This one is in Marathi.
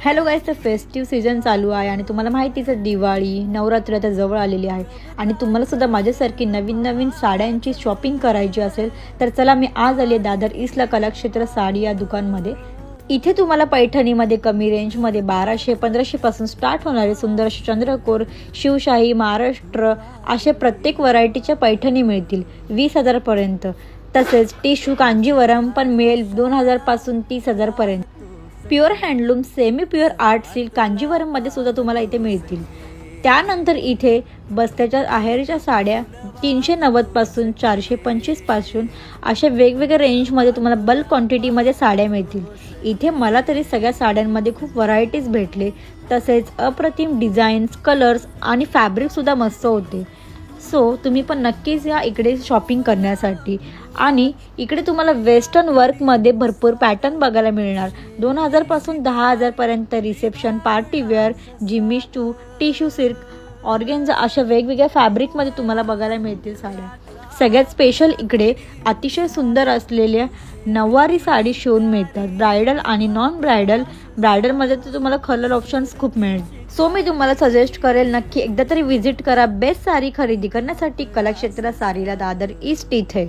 हॅलो गाईज तर फेस्टिव्ह सीझन चालू आहे आणि तुम्हाला माहितीच आहे दिवाळी नवरात्री आता जवळ आलेली आहे. आणि तुम्हाला सुद्धा माझ्यासारखी नवीन नवीन साड्यांची शॉपिंग करायची असेल तर चला मी आज आली आहे दादर ईस्टला कलाक्षेत्र साडी या दुकानमध्ये. इथे तुम्हाला पैठणीमध्ये कमी रेंजमध्ये बाराशे पंधराशेपासून स्टार्ट होणारे सुंदर चंद्रकोर शिवशाही महाराष्ट्र असे प्रत्येक व्हरायटीच्या पैठणी मिळतील वीस हजारपर्यंत तसेच टिशू कांजीवरम पण मिळेल दोन हजारपासून तीस हजारपर्यंत pure handloom semi pure art silk कांजीवरममध्ये सुद्धा तुम्हाला इथे मिळतील. त्यानंतर इथे बस्त्याच्या आहेरच्या साड्या तीनशे नव्वदपासून चारशे पंचवीसपासून अशा वेगवेगळ्या रेंजमध्ये तुम्हाला बल्क क्वांटिटीमध्ये साड्या मिळतील. इथे मला तरी सगळ्या साड्यांमध्ये खूप व्हरायटीज भेटले. तसेच अप्रतिम डिझाईन्स कलर्स आणि फॅब्रिकसुद्धा मस्त होते. सो तुम्ही पण नक्कीच या इकडे शॉपिंग करण्यासाठी. आणि इकडे तुम्हाला वेस्टर्न वर्कमध्ये भरपूर पॅटर्न बघायला मिळणार. दोन हजारपासून दहा हजारपर्यंत रिसेप्शन पार्टीवेअर जिमिश टू टिश्यू सिल्क ऑर्गेन्झा अशा वेगवेगळ्या फॅब्रिकमध्ये तुम्हाला बघायला मिळतील साड्या. सगळ्यात स्पेशल इकडे अतिशय सुंदर असलेल्या नऊवारी साडी शिवून मिळतात. ब्रायडल आणि नॉन ब्रायडल ब्रायडलमध्ये तर तुम्हाला कलर ऑप्शन्स खूप मिळेल. सो मी तुम्हाला सजेस्ट करेल नक्की एकदा तरी व्हिजिट करा. बेस्ट साडी खरेदी करण्यासाठी कलाक्षेत्र सारीला दादर ईस्ट इथे.